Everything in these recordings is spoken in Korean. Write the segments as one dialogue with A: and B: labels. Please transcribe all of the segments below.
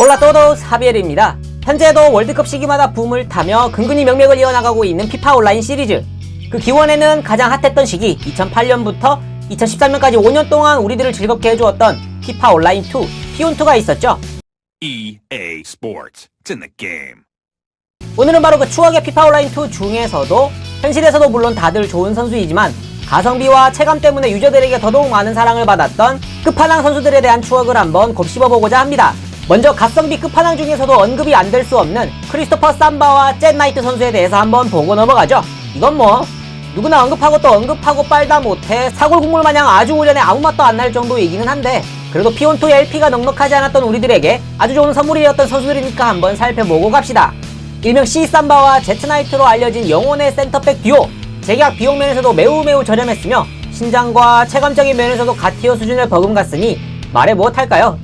A: 올라토도스 하비엘입니다. 현재도 월드컵 시기마다 붐을 타며 근근히 명맥을 이어나가고 있는 피파 온라인 시리즈. 그 기원에는 가장 핫했던 시기 2008년부터 2013년까지 5년 동안 우리들을 즐겁게 해주었던 피파 온라인 2, 피온2가 있었죠.
B: EA Sports. It's in the game.
A: 오늘은 바로 그 추억의 피파 온라인 2 중에서도 현실에서도 물론 다들 좋은 선수이지만 가성비와 체감 때문에 유저들에게 더더욱 많은 사랑을 받았던 끝판왕 선수들에 대한 추억을 한번 곱씹어보고자 합니다. 먼저 가성비 끝판왕 중에서도 언급이 안 될 수 없는 크리스토퍼 삼바와 잭 나이트 선수에 대해서 한번 보고 넘어가죠. 이건 뭐 누구나 언급하고 또 언급하고 빨다 못해 사골 국물 마냥 아주 오전에 아무 맛도 안 날 정도이기는 한데 그래도 피온토 LP가 넉넉하지 않았던 우리들에게 아주 좋은 선물이었던 선수들이니까 한번 살펴보고 갑시다. 일명 C 삼바와 제트나이트로 알려진 영혼의 센터백 듀오 제작 비용 면에서도 매우 매우 저렴했으며 신장과 체감적인 면에서도 가티어 수준을 버금갔으니 말해 무엇할까요?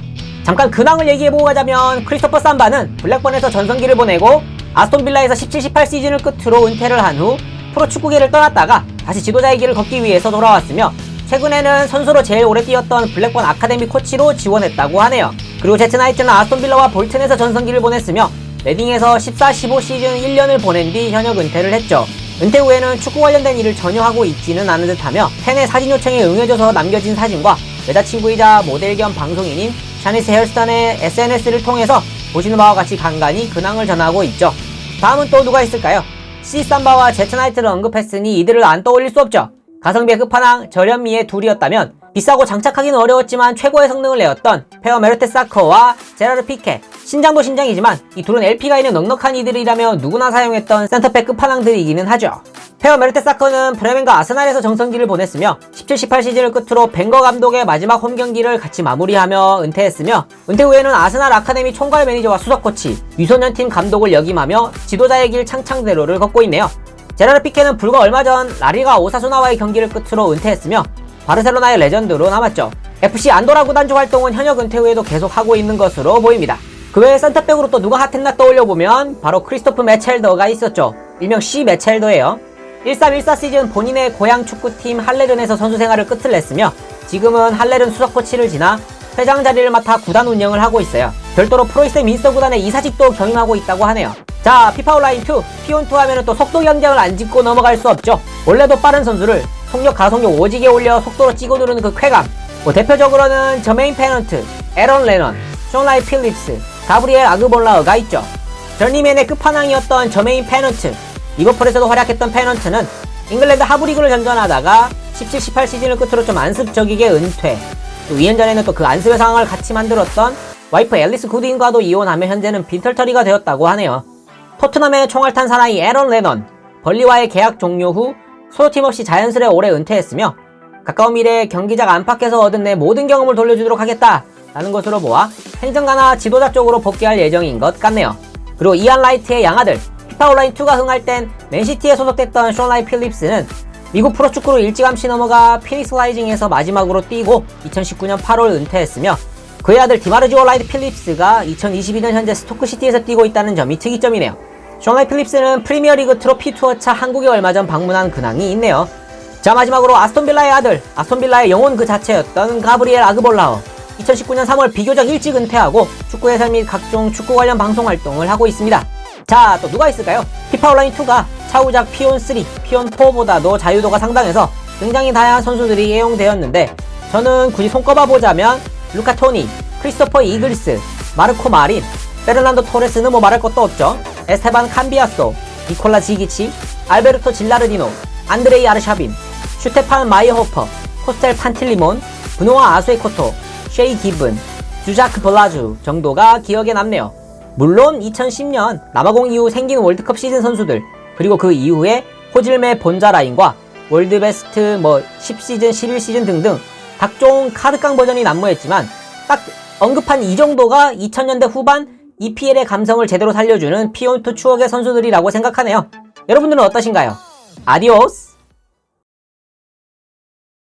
A: 잠깐 근황을 얘기해보고 가자면 크리스토퍼 삼바는 블랙번에서 전성기를 보내고 아스톤빌라에서 17, 18 시즌을 끝으로 은퇴를 한 후 프로축구계를 떠났다가 다시 지도자의 길을 걷기 위해서 돌아왔으며 최근에는 선수로 제일 오래 뛰었던 블랙번 아카데미 코치로 지원했다고 하네요. 그리고 제트나이트는 아스톤빌라와 볼튼에서 전성기를 보냈으며 레딩에서 14, 15 시즌 1년을 보낸 뒤 현역 은퇴를 했죠. 은퇴 후에는 축구 관련된 일을 전혀 하고 있지는 않은 듯하며 팬의 사진 요청에 응해줘서 남겨진 사진과 여자친구이자 모델 겸 방송인인 샤니스 헤어스턴의 SNS를 통해서 보시는 바와 같이 간간히 근황을 전하고 있죠. 다음은 또 누가 있을까요? C 삼바와 제트나이트를 언급했으니 이들을 안 떠올릴 수 없죠. 가성비의 끝판왕 저렴미의 둘이었다면 비싸고 장착하기는 어려웠지만 최고의 성능을 내었던 페어 메르테 사커와 제라르 피케 신장도 신장이지만 이 둘은 LP가 있는 넉넉한 이들이라며 누구나 사용했던 센터백 끝판왕들이기는 하죠. 페어 메르테 사커는 브레멘과 아스날에서 정성기를 보냈으며 17, 18 시즌을 끝으로 벵거 감독의 마지막 홈 경기를 같이 마무리하며 은퇴했으며 은퇴 후에는 아스날 아카데미 총괄 매니저와 수석 코치, 유소년팀 감독을 역임하며 지도자의 길 창창대로를 걷고 있네요. 제라르 피케는 불과 얼마 전 라리가 오사수나와의 경기를 끝으로 은퇴했으며 바르셀로나의 레전드로 남았죠. FC 안도라 구단주 활동은 현역 은퇴 후에도 계속 하고 있는 것으로 보입니다. 그 외에 센터백으로 또 누가 핫했나 떠올려보면 바로 크리스토프 메첼더가 있었죠. 일명 C 메첼더예요. 1314 시즌 본인의 고향 축구팀 할레른에서 선수 생활을 끝을 냈으며 지금은 할레른 수석 코치를 지나 회장 자리를 맡아 구단 운영을 하고 있어요. 별도로 프로이스 민스터 구단의 이사직도 경영하고 있다고 하네요. 자, 피파 온라인 2, 피온2 하면은 또 속도 경쟁을 안 짚고 넘어갈 수 없죠. 원래도 빠른 선수를 속력 가속력 오지게 올려 속도로 찍어 누르는 그 쾌감. 뭐 대표적으로는 저메인 페넌트, 에런 레넌, 쇼나이 필립스, 가브리엘 아그볼라어가 있죠. 전리맨의 끝판왕이었던 저메인 페넌트, 리버풀에서도 활약했던 페넌트는 잉글랜드 하브리그를 전전하다가 17, 18 시즌을 끝으로 좀 안습적이게 은퇴. 또 2년 전에는 또 그 안습의 상황을 같이 만들었던 와이프 앨리스 구딘과도 이혼하며 현재는 빈털터리가 되었다고 하네요. 토트넘의 총알탄 사나이 에런 레넌, 벌리와의 계약 종료 후 소속팀 없이 자연스레 올해 은퇴했으며 가까운 미래에 경기장 안팎에서 얻은 내 모든 경험을 돌려주도록 하겠다 라는 것으로 보아 행정가나 지도자 쪽으로 복귀할 예정인 것 같네요. 그리고 이안 라이트의 양아들 피파 온라인 2가 흥할 땐 맨시티에 소속됐던 쇼나이 필립스는 미국 프로축구로 일찌감치 넘어가 피닉스 라이징에서 마지막으로 뛰고 2019년 8월 은퇴했으며 그의 아들 디마르지오 라이트 필립스가 2022년 현재 스토크시티에서 뛰고 있다는 점이 특이점이네요. 쇼나이 필립스는 프리미어리그 트로피 투어차 한국에 얼마 전 방문한 근황이 있네요. 자 마지막으로 아스톤빌라의 아들, 아스톤빌라의 영혼 그 자체였던 가브리엘 아그볼라어 2019년 3월 비교적 일찍 은퇴하고 축구 해설 및 각종 축구 관련 방송 활동을 하고 있습니다. 자, 또 누가 있을까요? 피파 온라인 2가 차후작 피온 3, 피온 4보다도 자유도가 상당해서 굉장히 다양한 선수들이 애용되었는데 저는 굳이 손꼽아 보자면 루카 토니, 크리스토퍼 이글스, 마르코 마린, 페르난도 토레스는 뭐 말할 것도 없죠. 에스테반 캄비아소, 니콜라 지기치, 알베르토 질라르디노, 안드레이 아르샤빈, 슈테판 마이어호퍼, 코스텔 판틸리몬, 브노아 아수에코토, 쉐이 기븐, 주자크 볼라주 정도가 기억에 남네요. 물론 2010년 남아공 이후 생긴 월드컵 시즌 선수들 그리고 그 이후에 호질메 본자 라인과 월드베스트 뭐 10시즌, 11시즌 등등 각종 카드깡 버전이 난무했지만 딱 언급한 이 정도가 2000년대 후반 EPL의 감성을 제대로 살려주는 피온투 추억의 선수들이라고 생각하네요. 여러분들은 어떠신가요? 아디오스!